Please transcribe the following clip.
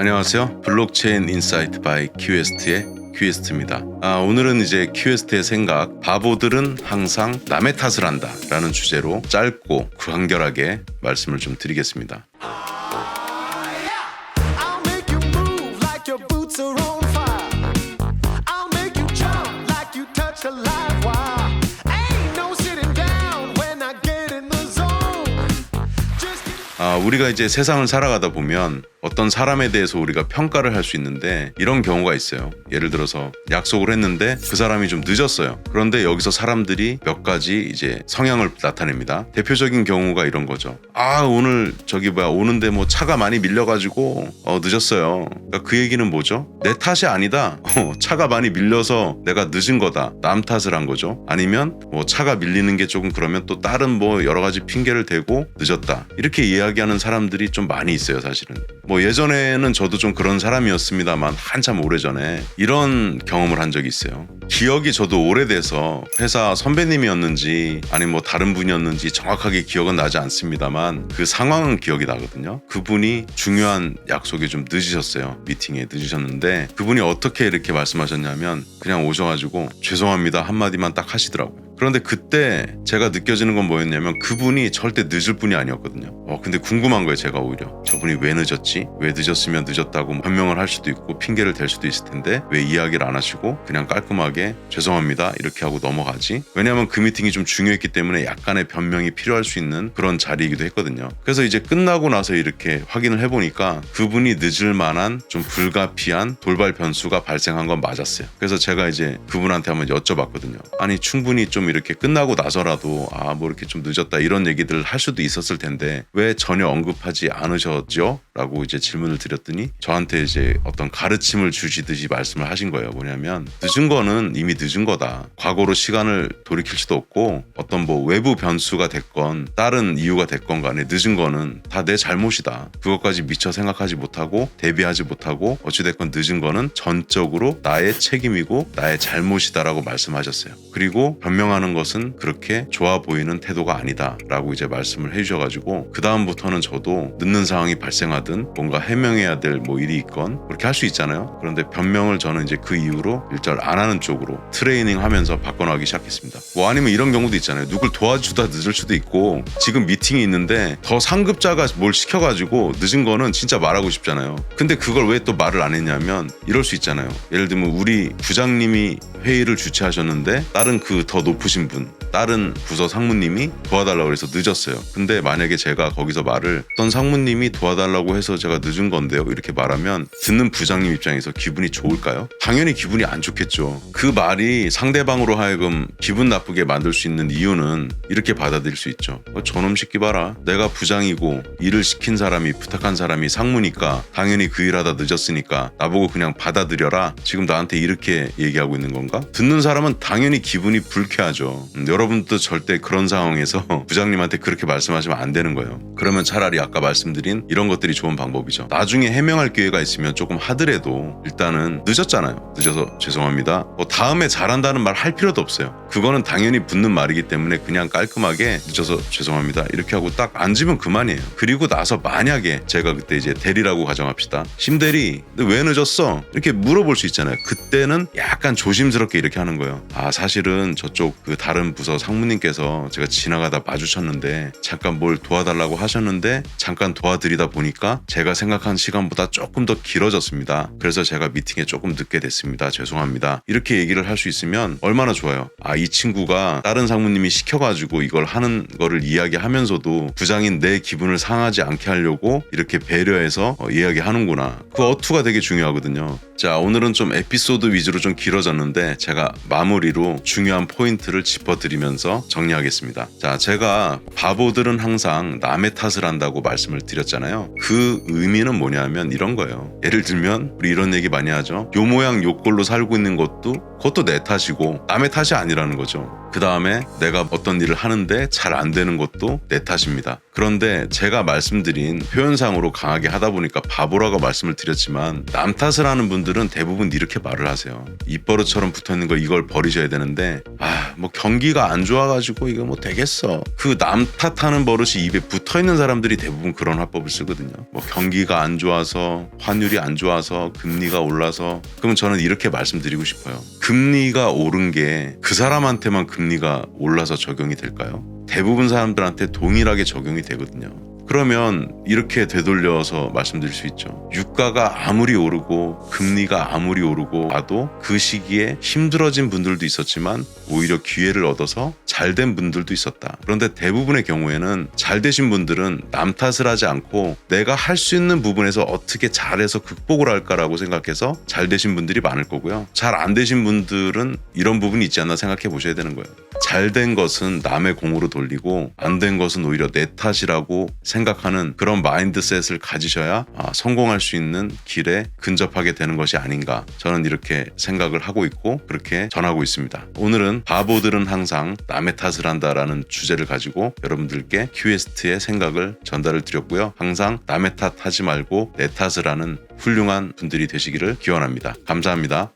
안녕하세요. 블록체인 인사이트 바이 큐에스트의 큐에스트입니다. 아, 오늘은 이제 큐에스트의 생각, 바보들은 항상 남의 탓을 한다 라는 주제로 짧고 간결하게 말씀을 좀 드리겠습니다. 아, 우리가 이제 세상을 살아가다 보면 어떤 사람에 대해서 우리가 평가를 할 수 있는데 이런 경우가 있어요. 예를 들어서 약속을 했는데 그 사람이 좀 늦었어요. 그런데 여기서 사람들이 몇 가지 이제 성향을 나타냅니다. 대표적인 경우가 이런 거죠. 아, 오늘 저기 뭐야, 오는데 뭐 차가 많이 밀려가지고 어, 늦었어요. 그러니까 그 얘기는 뭐죠? 내 탓이 아니다. 어, 차가 많이 밀려서 내가 늦은 거다. 남 탓을 한 거죠. 아니면 뭐 차가 밀리는 게 조금 그러면 또 다른 뭐 여러 가지 핑계를 대고 늦었다. 이렇게 이야기하는 사람들이 좀 많이 있어요, 사실은. 뭐 예전에는 저도 좀 그런 사람이었습니다만 한참 오래전에 이런 경험을 한 적이 있어요. 기억이 저도 오래돼서 회사 선배님이었는지 아니면 뭐 다른 분이었는지 정확하게 기억은 나지 않습니다만 그 상황은 기억이 나거든요. 그분이 중요한 약속에 좀 늦으셨어요. 미팅에 늦으셨는데 그분이 어떻게 이렇게 말씀하셨냐면 그냥 오셔가지고 죄송합니다 한마디만 딱 하시더라고요. 그런데 그때 제가 느껴지는 건 뭐였냐면 그분이 절대 늦을 분이 아니었거든요. 어, 근데 궁금한 거예요, 제가 오히려. 저분이 왜 늦었지? 왜 늦었으면 늦었다고 변명을 할 수도 있고 핑계를 댈 수도 있을 텐데 왜 이야기를 안 하시고 그냥 깔끔하게 죄송합니다 이렇게 하고 넘어가지? 왜냐하면 그 미팅이 좀 중요했기 때문에 약간의 변명이 필요할 수 있는 그런 자리이기도 했거든요. 그래서 이제 끝나고 나서 이렇게 확인을 해보니까 그분이 늦을 만한 좀 불가피한 돌발 변수가 발생한 건 맞았어요. 그래서 제가 이제 그분한테 한번 여쭤봤거든요. 아니 충분히 좀 이렇게 끝나고 나서라도 아 뭐 이렇게 좀 늦었다 이런 얘기들을 할 수도 있었을 텐데 왜 전혀 언급하지 않으셨죠? 라고 이제 질문을 드렸더니 저한테 이제 어떤 가르침을 주시듯이 말씀을 하신 거예요. 뭐냐면 늦은 거는 이미 늦은 거다. 과거로 시간을 돌이킬 수도 없고 어떤 뭐 외부 변수가 됐건 다른 이유가 됐건 간에 늦은 거는 다 내 잘못이다. 그것까지 미처 생각하지 못하고 대비하지 못하고 어찌됐건 늦은 거는 전적으로 나의 책임이고 나의 잘못이다라고 말씀하셨어요. 그리고 변명하는 것은 그렇게 좋아 보이는 태도가 아니다라고 이제 말씀을 해주셔가지고 그 다음부터는 저도 늦는 상황이 발생 하든 뭔가 해명해야 될 뭐 일이 있건 그렇게 할 수 있잖아요. 그런데 변명을 저는 이제 그 이후로 일절 안 하는 쪽으로 트레이닝 하면서 바꿔나가기 시작했습니다. 뭐 아니면 이런 경우도 있잖아요. 누굴 도와주다 늦을 수도 있고 지금 미팅이 있는데 더 상급자가 뭘 시켜가지고 늦은 거는 진짜 말하고 싶잖아요. 근데 그걸 왜 또 말을 안 했냐면 이럴 수 있잖아요. 예를 들면 우리 부장님이 회의를 주최하셨는데 다른 그 더 높으신 분 다른 부서 상무님이 도와달라고 해서 늦었어요. 근데 만약에 제가 거기서 말을 어떤 상무님이 도와달라고 해서 제가 늦은 건데요. 이렇게 말하면 듣는 부장님 입장에서 기분이 좋을까요? 당연히 기분이 안 좋겠죠. 그 말이 상대방으로 하여금 기분 나쁘게 만들 수 있는 이유는 이렇게 받아들일 수 있죠. 어, 저놈 시키 봐라. 내가 부장이고 일을 시킨 사람이 부탁한 사람이 상무니까 당연히 그 일하다 늦었으니까 나보고 그냥 받아들여라. 지금 나한테 이렇게 얘기하고 있는 건가? 듣는 사람은 당연히 기분이 불쾌하죠. 음, 여러분도 절대 그런 상황에서 부장님한테 그렇게 말씀하시면 안 되는 거예요. 그러면 차라리 아까 말씀드린 이런 것들이 좋은 방법이죠. 나중에 해명할 기회가 있으면 조금 하더라도 일단은 늦었잖아요. 늦어서 죄송합니다. 뭐 다음에 잘한다는 말 할 필요도 없어요. 그거는 당연히 붙는 말이기 때문에 그냥 깔끔하게 늦어서 죄송합니다. 이렇게 하고 딱 앉으면 그만이에요. 그리고 나서 만약에 제가 그때 이제 대리라고 가정합시다. 심대리, 너왜 늦었어? 이렇게 물어볼 수 있잖아요. 그때는 약간 조심스럽게 이렇게 하는 거예요. 아, 사실은 저쪽 그 다른 부서 상무님께서 제가 지나가다 마주쳤는데 잠깐 뭘 도와달라고 하셨는데 잠깐 도와드리다 보니까 제가 생각한 시간보다 조금 더 길어졌습니다. 그래서 제가 미팅에 조금 늦게 됐습니다. 죄송합니다. 이렇게 얘기를 할 수 있으면 얼마나 좋아요. 아, 이 친구가 다른 상무님이 시켜가지고 이걸 하는 거를 이야기하면서도 부장인 내 기분을 상하지 않게 하려고 이렇게 배려해서 어, 이야기하는구나. 그 어투가 되게 중요하거든요. 자, 오늘은 좀 에피소드 위주로 좀 길어졌는데 제가 마무리로 중요한 포인트를 짚어드리면서 정리하겠습니다. 자, 제가 바보들은 항상 남의 탓을 한다고 말씀을 드렸잖아요. 그 의미는 뭐냐면 이런 거예요. 예를 들면 우리 이런 얘기 많이 하죠. 요 모양 요 꼴로 살고 있는 것도 그것도 내 탓이고 남의 탓이 아니라는 거죠. 그 다음에 내가 어떤 일을 하는데 잘 안 되는 것도 내 탓입니다. 그런데 제가 말씀드린 표현상으로 강하게 하다 보니까 바보라고 말씀을 드렸지만 남 탓을 하는 분들은 대부분 이렇게 말을 하세요. 입버릇처럼 붙어 있는 걸 이걸 버리셔야 되는데 아 뭐 경기가 안 좋아가지고 이거 뭐 되겠어. 그 남 탓하는 버릇이 입에 붙어 있는 사람들이 대부분 그런 화법을 쓰거든요. 뭐 경기가 안 좋아서 환율이 안 좋아서 금리가 올라서 그럼 저는 이렇게 말씀드리고 싶어요. 금리가 오른 게 그 사람한테만 금리가 올라서 적용이 될까요? 대부분 사람들한테 동일하게 적용이 되거든요. 그러면 이렇게 되돌려서 말씀드릴 수 있죠. 유가가 아무리 오르고 금리가 아무리 오르고 나도 그 시기에 힘들어진 분들도 있었지만 오히려 기회를 얻어서 잘 된 분들도 있었다. 그런데 대부분의 경우에는 잘 되신 분들은 남 탓을 하지 않고 내가 할 수 있는 부분에서 어떻게 잘해서 극복을 할까라고 생각해서 잘 되신 분들이 많을 거고요. 잘 안 되신 분들은 이런 부분이 있지 않나 생각해 보셔야 되는 거예요. 잘 된 것은 남의 공으로 돌리고 안 된 것은 오히려 내 탓이라고 생각하는 그런 마인드셋을 가지셔야 아, 성공할 수 있는 길에 근접하게 되는 것이 아닌가 저는 이렇게 생각을 하고 있고 그렇게 전하고 있습니다. 오늘은 바보들은 항상 남의 탓을 한다라는 주제를 가지고 여러분들께 큐에스트의 생각을 전달을 드렸고요. 항상 남의 탓 하지 말고 내 탓을 하는 훌륭한 분들이 되시기를 기원합니다. 감사합니다.